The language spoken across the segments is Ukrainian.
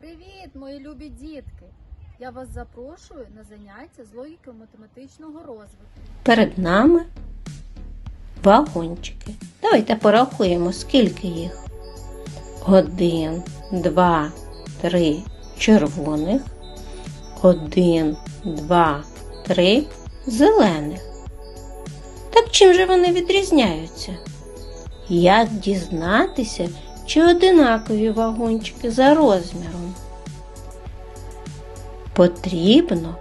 Привіт, мої любі дітки! Я вас запрошую на заняття з логіки математичного розвитку. Перед нами вагончики. Давайте порахуємо, скільки їх. Один, два, три червоних. Один, два, три зелених. Так чим же вони відрізняються? Як дізнатися, чи одинакові вагончики за розміром? Потрібно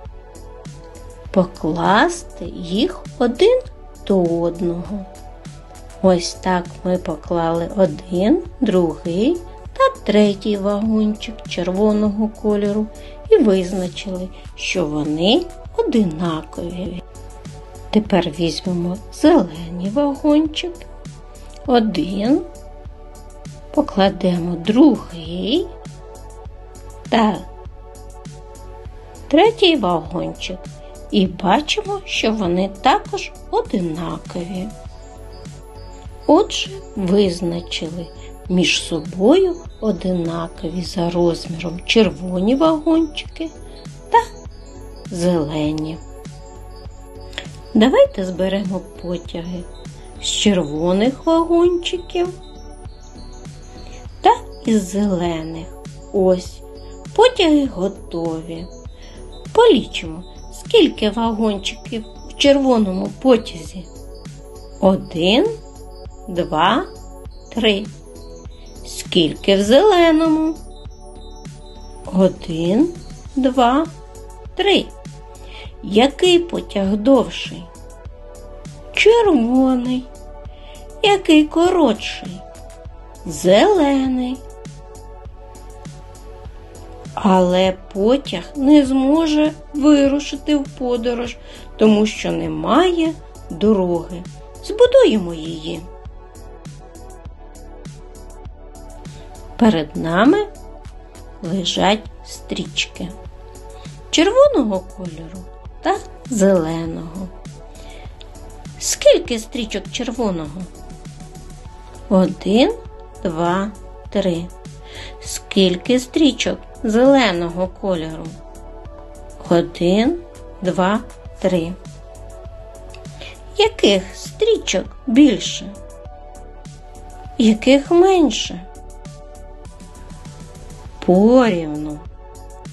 покласти їх один до одного. Ось так ми поклали один, другий та третій вагончик червоного кольору і визначили, що вони одинакові. Тепер візьмемо зелений вагончик. Один. Покладемо другий та третій вагончик. І бачимо, що вони також одинакові. Отже, визначили між собою одинакові за розміром червоні вагончики та зелені. Давайте зберемо потяги з червоних вагончиків та із зелених. Ось потяги готові. Полічимо, скільки вагончиків в червоному потязі. Один, два, три. Скільки в зеленому? Один, два, три. Який потяг довший? Червоний. Який коротший? Зелений. Але потяг не зможе вирушити в подорож, тому що немає дороги. Збудуємо її. Перед нами лежать стрічки червоного кольору та зеленого. Скільки стрічок червоного? Один, два, три. Скільки стрічок зеленого кольору? Один, два, три. Яких стрічок більше? Яких менше? Порівну.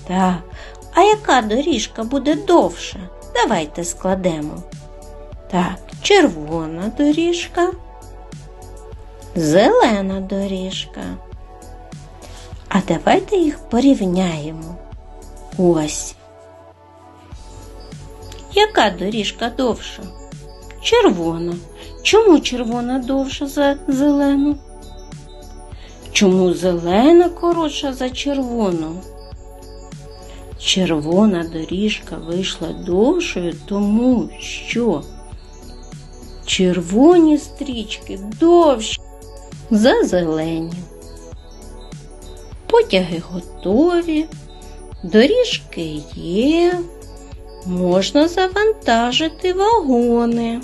Так. А яка доріжка буде довша? Давайте складемо. Так, червона доріжка, зелена доріжка. А давайте їх порівняємо. Ось. Яка доріжка довша? Червона. Чому червона довша за зелену? Чому зелена коротша за червону? Червона доріжка вийшла довшою, тому що червоні стрічки довші за зелені. Потяги готові, доріжки є, можна завантажити вагони.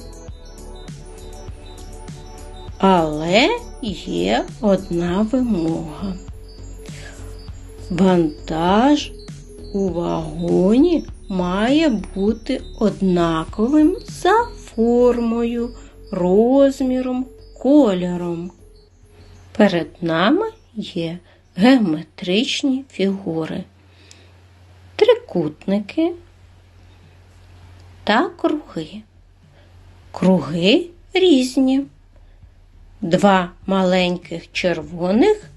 Але є одна вимога. Вантаж у вагоні має бути однаковим за формою, розміром, кольором. Перед нами є геометричні фігури, трикутники та круги. Круги різні. Два маленьких червоних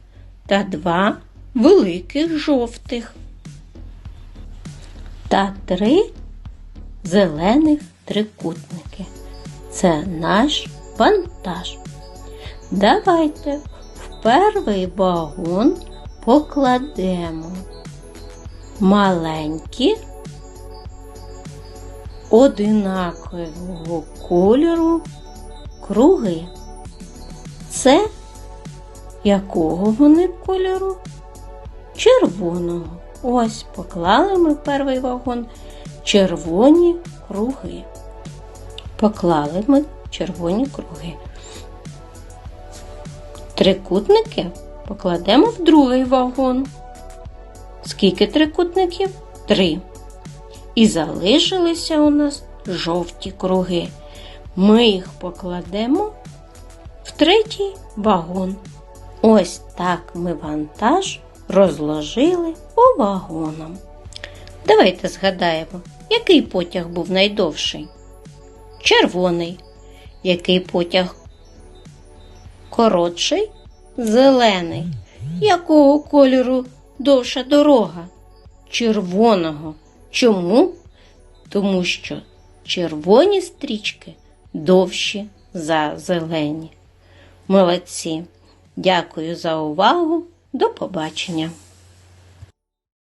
та два великих жовтих та три зелених трикутники. Це наш вантаж. Давайте в перший вагон покладемо маленькі одинакового кольору круги. Це якого вони кольору? Червоного. Ось поклали ми перший вагон червоні круги. Поклали ми червоні круги. Трикутники покладемо в другий вагон. Скільки трикутників? Три. І залишилися у нас жовті круги. Ми їх покладемо в третій вагон. Ось так ми вантаж розложили по вагонам. Давайте згадаємо, який потяг був найдовший? Червоний. Який потяг коротший? Зелений. Якого кольору довша дорога? Червоного. Чому? Тому що червоні стрічки довші за зелені. Молодці. Дякую за увагу. До побачення.